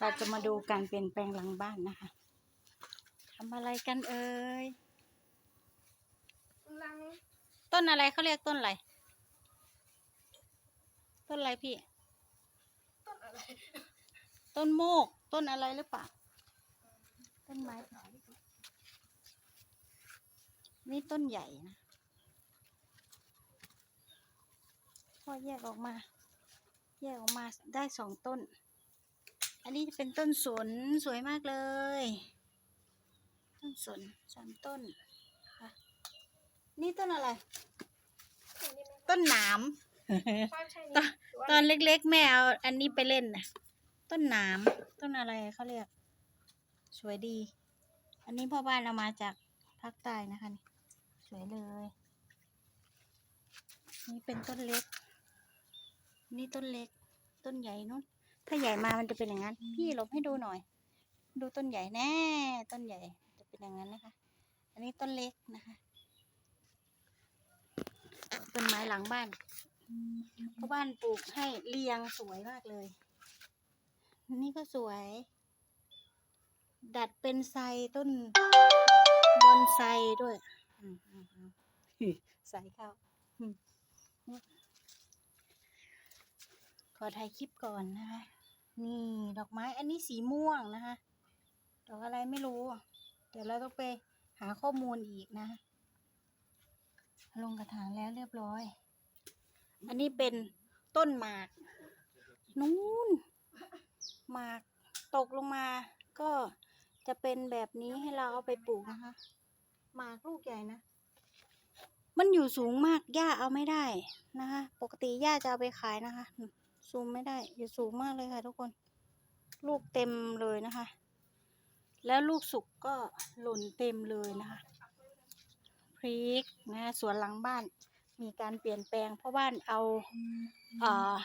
เราจะมาดูการเปลี่ยนแปลงหลังบ้านนะคะทำอะไรกันเอ่ยลังต้นอะไรเขาเรียกต้นอะไร ต้นอะไรพี่ ต้นอะไร ต้นโมก ต้นอะไรหรือเปล่า ต้นไม้ นี่ต้นใหญ่นะพอแยกออกมา แยกออกมาได้สองต้น อันนี้จะเป็นต้นสนสวยมากเลย ต้นสนสามต้นค่ะนี่ต้นอะไรเห็นได้ไหมต้นหนามใช่ใช่ตอนตอนเล็กๆ แม่เอาอันนี้ไปเล่นนะต้นหนามต้นอะไรเขาเรียก สวยดี อันนี้พ่อบ้านเอามาจากภาคใต้นะคะนี่สวยเลย นี่เป็นต้นเล็ก นี่ต้นเล็ก ต้นใหญ่นู้น ถ้าใหญ่มามันจะเป็นอย่างนั้น พี่หลบให้ดูหน่อย ดูต้นใหญ่แน่ ต้นใหญ่จะเป็นอย่างนั้นนะคะ อันนี้ต้นเล็กนะคะต้นไม้หลังบ้านเพราะบ้านปลูกให้เรียงสวยมากเลย นี่ก็สวย ดัดเป็นไทรต้นบอนไซด้วยอืมอืมอืมใส่เข้า อืมขอถ่ายคลิปก่อนนะคะ นี่ดอกไม้อันนี้สีม่วงนะคะดอกอะไรไม่รู้ เดี๋ยวเราต้องไปหาข้อมูลอีกนะ ลงกระถางแล้วเรียบร้อย อันนี้เป็นต้นหมาก นู้นหมากตกลงมาก็จะเป็นแบบนี้ให้เราเอาไปปลูกนะคะ หมากลูกใหญ่นะ มันอยู่สูงมากย่าเอาไม่ได้นะคะ ปกติย่าจะเอาไปขายนะคะ ซูมไม่ได้ อยู่สูงมากเลยค่ะทุกคน ลูกเต็มเลยนะคะ แล้วลูกสุกก็หล่นเต็มเลยนะคะพริกนะสวนหลังบ้านมีการเปลี่ยนแปลง เพราะบ้านเอาเอ่อ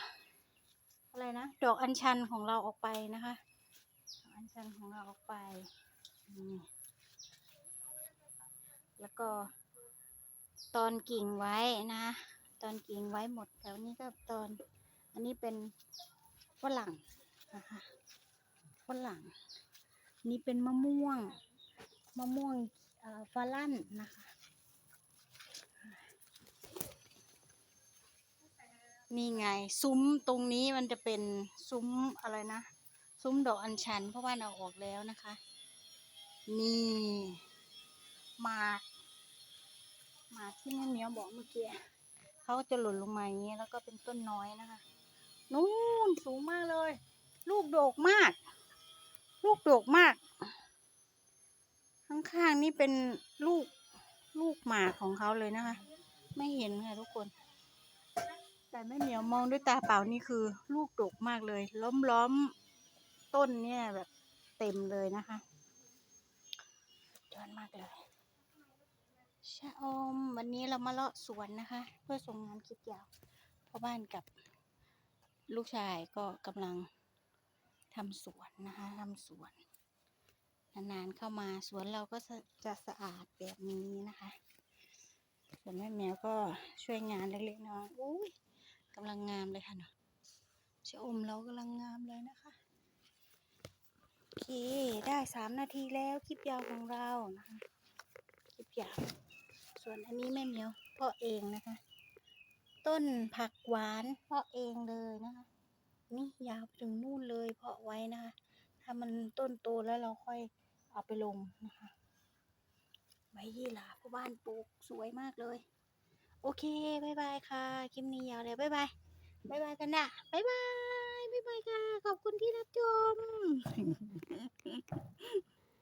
อะไรนะดอกอัญชันของเราออกไปนะคะดอกอัญชันของเราออกไป แล้วก็ตอนกิ่งไว้นะ ตอนกิ่งไว้หมดแถวนี้ก็ตอน อันนี้เป็นฝรั่งนะคะฝรั่ง นี่เป็นมะม่วง มะม่วงเอ่อฝรั่นนะคะ นี่ไง ซุ้มตรงนี้มันจะเป็นซุ้มอะไรนะ ซุ้มดอกอัญชัน เพราะว่าเราออกแล้วนะคะ นี่มากมาที่แม่เหมียวบอกเมื่อกี้เขาจะหล่นลงมาอย่างนี้ แล้วก็เป็นต้นน้อยนะคะ นู่นสูงมากเลย ลู กโดกมาก ลูกโดกมาก ข้างๆนี่เป็นลูกลูกหมากของเขาเลยนะคะ ไม่เห็นค่ะทุกคน แต่แม่เหมียวมองด้วยตาเปล่านี่คือ ลูกดกมากเลย ล้อมล้อมต้นเนี่ยแบบเต็มเลยนะคะจอนมากเลยชะอมวันนี้เรามาเลาะสวนนะคะ เพื่อส่งงานคลิปยาวพ่อบ้านกับลูกชายก็กำลัง ทำสวนนะคะทำสวน นานๆเข้ามาสวนเราก็จะสะอาดแบบนี้นะคะส่วนแม่แมวก็ช่วยงานเล็กๆน้อยๆอุ้ยกำลังงามเลยค่ะเนาะชะอมเรากำลังงามเลยนะคะโอเคได้สามนาทีแล้วคลิปยาวของเรานะคะคลิปยาวส่วนอันนี้แม่เหมียวเพาะเองนะคะ ต้นผักหวานเพาะเองเลยนะคะ นี่ยาวไปถึงนู่นเลยเพาะไว้นะคะ ถ้ามันต้นโตแล้วเราค่อยเอาไปลงนะคะใบยี่หร่าพ่อบ้านปลูกสวยมากเลย โอเคบายบายค่ะคลิปนี้ยาวเลยบายบายบายบายกันนะบายบายบายบายค่ะ ขอบคุณที่รับชม